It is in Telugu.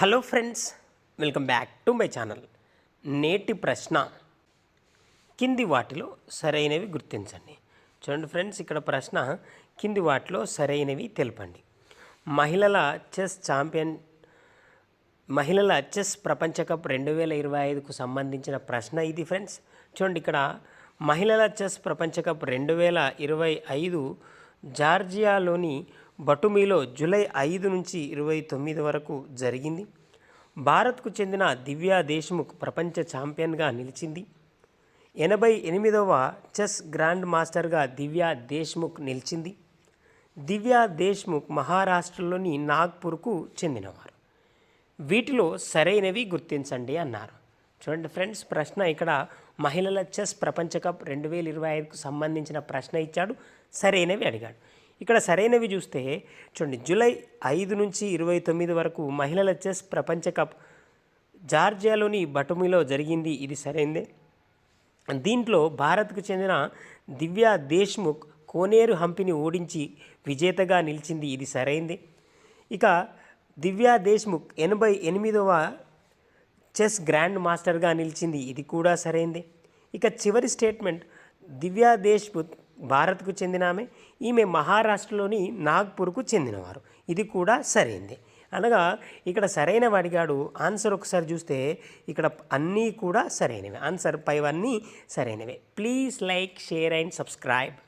Hello friends welcome back to my channel. నేటి ప్రశ్న కింది వాటిలో సరైనవి గుర్తించండి. చూడండి ఫ్రెండ్స్ ఇక్కడ ప్రశ్న కింది వాటిలో సరైనవి తెలపండి. మహిళల చెస్ ఛాంపియన్ మహిళల చెస్ ప్రపంచ కప్ రెండు వేల ఇరవై ఐదుకు సంబంధించిన ప్రశ్న ఇది ఫ్రెండ్స్. చూడండి ఇక్కడ మహిళల చెస్ ప్రపంచ కప్ రెండు వేల ఇరవై ఐదు జార్జియాలోని బటుమీలో జూలై ఐదు నుంచి ఇరవై తొమ్మిది వరకు జరిగింది. భారత్కు చెందిన దివ్యా దేశ్ముఖ్ ప్రపంచ ఛాంపియన్గా నిలిచింది. ఎనభై ఎనిమిదవ చెస్ గ్రాండ్ మాస్టర్గా దివ్యా దేశ్ముఖ్ నిలిచింది. దివ్యా దేశ్ముఖ్ మహారాష్ట్రలోని నాగ్పూర్కు చెందినవారు. వీటిలో సరైనవి గుర్తించండి అన్నారు. చూడండి ఫ్రెండ్స్ ప్రశ్న ఇక్కడ మహిళల చెస్ ప్రపంచ కప్ రెండు వేల ఇరవై ఐదుకు సంబంధించిన ప్రశ్న ఇచ్చాడు. సరైనవి అడిగాడు. ఇక్కడ సరైనవి చూస్తే చూడండి జూలై ఐదు నుంచి ఇరవై తొమ్మిది వరకు మహిళల చెస్ ప్రపంచ కప్ జార్జియాలోని బటుమిలో జరిగింది. ఇది సరైందే? దీంట్లో భారత్కు చెందిన దివ్యా దేశ్ముఖ్ కోనేరు హంపిని ఓడించి విజేతగా నిలిచింది. ఇది సరైంది? ఇక దివ్యా దేశ్ముఖ్ ఎనభై ఎనిమిదవ చెస్ గ్రాండ్ మాస్టర్గా నిలిచింది. ఇది కూడా సరైంది? ఇక చివరి స్టేట్మెంట్ దివ్యా దేశ్ముఖ్ భారత్కు చెందిన ఆమె ఈమె మహారాష్ట్రలోని నాగ్పూర్కు చెందినవారు. ఇది కూడా సరైంది. అనగా ఇక్కడ సరైన వాడిగాడు. ఆన్సర్ ఒకసారి చూస్తే ఇక్కడ అన్నీ కూడా సరైనవి. ఆన్సర్ పైవన్నీ సరైనవే. Please like share and subscribe.